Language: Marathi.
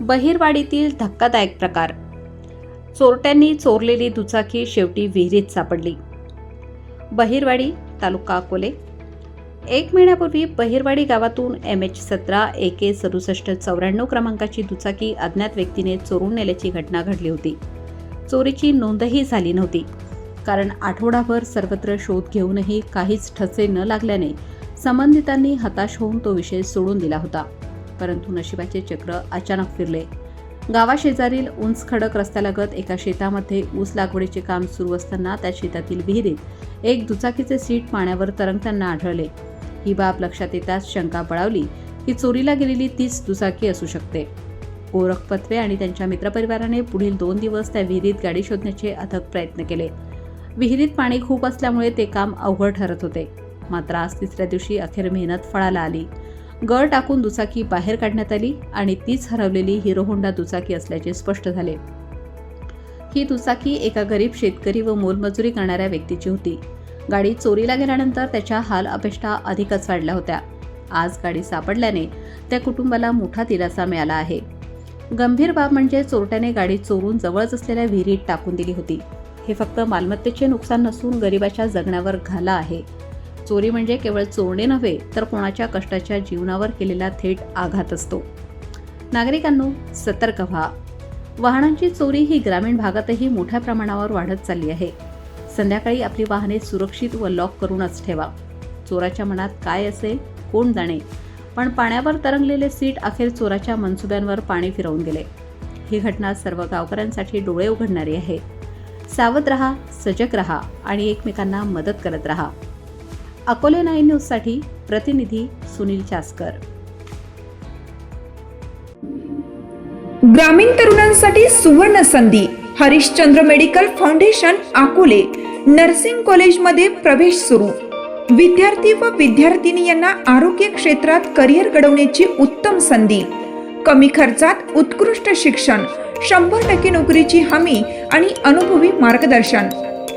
बहिरवाडीतील धक्कादायक प्रकार. चोरट्यांनी चोरलेली दुचाकी शेवटी विहिरीत सापडली. बहिरवाडी तालुका अकोले. एक महिन्यापूर्वी बहिरवाडी गावातून एम एच सतरा ए के सदुसष्ट चौऱ्याण्णव क्रमांकाची दुचाकी अज्ञात व्यक्तीने चोरून नेल्याची घटना घडली होती. चोरीची नोंदही झाली नव्हती. कारण आठवडाभर सर्वत्र शोध घेऊनही काहीच ठसे न लागल्याने संबंधितांनी हताश होऊन तो विषय सोडून दिला होता. परंतु नशिबाचे चक्र अचानक फिरले. गावाशेजारील उंच खडक रस्त्यालगत एका शेतामध्ये ऊस लागवडीचे काम सुरू असताना त्या शेतातील विहिरीत एक दुचाकीचे सीट पाण्यावर तरंगताना आढळले. ही बाब लक्षात येताच शंका बळावली की चोरीला गेलेली तीच दुचाकी असू शकते. गोरख पत्रे आणि त्यांच्या मित्रपरिवाराने पुढील दोन दिवस त्या विहिरीत गाडी शोधण्याचे अथक प्रयत्न केले. विहिरीत पाणी खूप असल्यामुळे ते काम अवघड ठरत होते. मात्र आज तिसऱ्या दिवशी अखेर मेहनत फळाला आली. गळ टाकून दुचाकी बाहेर काढण्यात आली आणि तीच हरवलेली हिरो होंडा दुचाकी असल्याचे स्पष्ट झाले. ही दुचाकी एका गरीब शेतकरी व मोलमजुरी करणाऱ्या व्यक्तीची होती. गाडी चोरीला गेल्यानंतर त्याच्या हाल अपेष्टा अधिकच वाढल्या होत्या. आज गाडी सापडल्याने त्या कुटुंबाला मोठा दिलासा मिळाला आहे. गंभीर बाब म्हणजे चोरट्याने गाडी चोरून जवळच असलेल्या विहिरीत टाकून दिली होती. हे फक्त मालमत्तेचे नुकसान नसून गरिबाच्या जगण्यावर घाला आहे. चोरी म्हणजे केवळ चोरणे नव्हे तर कोणाच्या कष्टाच्या जीवनावर केलेला थेट आघात असतो. नागरिकांनो सतर्क व्हा. वाहनांची चोरी ही ग्रामीण भागातही मोठ्या प्रमाणावर वाढत चालली आहे. संध्याकाळी आपली वाहने सुरक्षित व लॉक करूनच ठेवा. चोराच्या मनात काय असेल कोण जाणे? पण पाण्यावर तरंगलेले सीट अखेर चोराच्या मनसुब्यांवर पाणी फिरवून गेले. ही घटना सर्व गावकऱ्यांसाठी डोळे उघडणारी आहे. सावध रहा सजग रहा आणि एकमेकांना मदत करत रहा. अकोले नाईन न्यूजसाठी प्रतिनिधी सुनील चासकर. ग्रामीण तरुणांसाठी सुवर्ण संधी Harishchandra medical foundation Akole nursing कॉलेजमध्ये प्रवेश सुरू. विद्यार्थी व विद्यार्थिनी यांना आरोग्य क्षेत्रात करिअर घडवण्याची उत्तम संधी. कमी खर्चात उत्कृष्ट शिक्षण शंभर टक्के नोकरीची हमी आणि अनुभवी मार्गदर्शन.